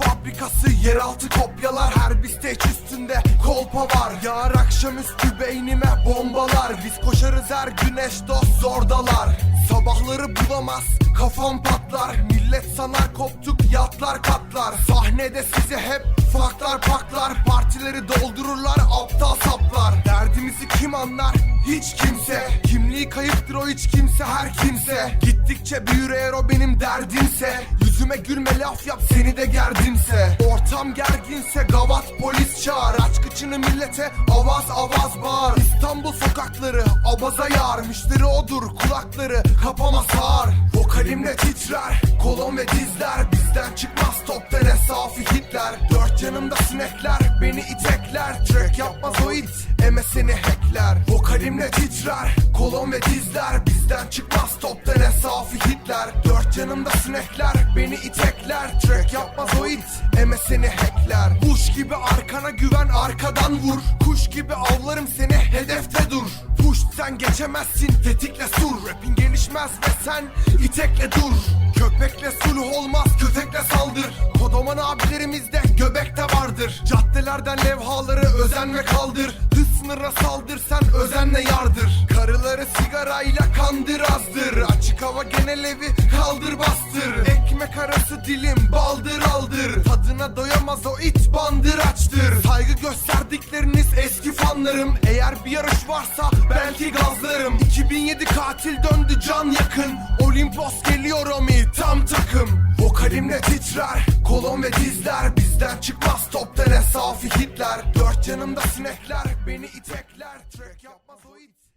Fabrikası yeraltı kopyalar Her bir stage üstünde kolpa var. Yağar akşamüstü beynime bombalar. Biz koşarız her güneş dost zordalar. Sabahları bulamaz kafam patlar. Millet sanar koptuk yatlar katlar. Sahnede sizi hep faklar paklar. Partileri doldururlar aptal saplar. Derdimizi kim anlar? Hiç kimse. Kimliği kayıptır o hiç kimse her kimse. Gittikçe büyür eğer o benim derdimse Yüzüme gülme laf yap seni de gerdimse Ortam gerginse gavat polis çağır. Aç kıçını millete avaz avaz bağır. İstanbul sokakları abaza yağar Müşteri odur kulakları kapama sağır Vokalimle titrer kolon ve dizler. Bizden çıkmaz toptan esafi hitler. Dört yanımda sinekler beni itekler. Track yapmaz o it MSN'i hackler. Vokalimle titrer kolon ve dizler. Bizden çıkmaz toptan esafi hitler Dört yanımda sinekler beni itekler. Track yapmaz o it MSN'i hackler. Kuş gibi arkana güven arkadan vur. Kuş gibi avlarım seni hedefte dur. Push sen geçemezsin tetikle sur. Rapin gelişmez ve sen itekle dur. Köpekle sulh olmaz kötekle saldır. Kodoman abilerimizde göbekte vardır. Caddelerden levhaları özenle kaldır. Hız sınırına saldır sen özenle yardır. Karıları sigarayla kandır azdır. Açık hava genel evi kaldır dilim baldır aldır. Tadına doyamaz o it bandır açtır. Saygı gösterdikleriniz eski fanlarım. Eğer bir yarış varsa belki gazlarım 2007 katil döndü can yakın. Olimpos geliyor Omi tam takım. Vokalimle titrer kolon ve dizler. Bizden çıkmaz toptan esafi hitler. Dört yanımda sinekler beni itekler. Track yapmaz o it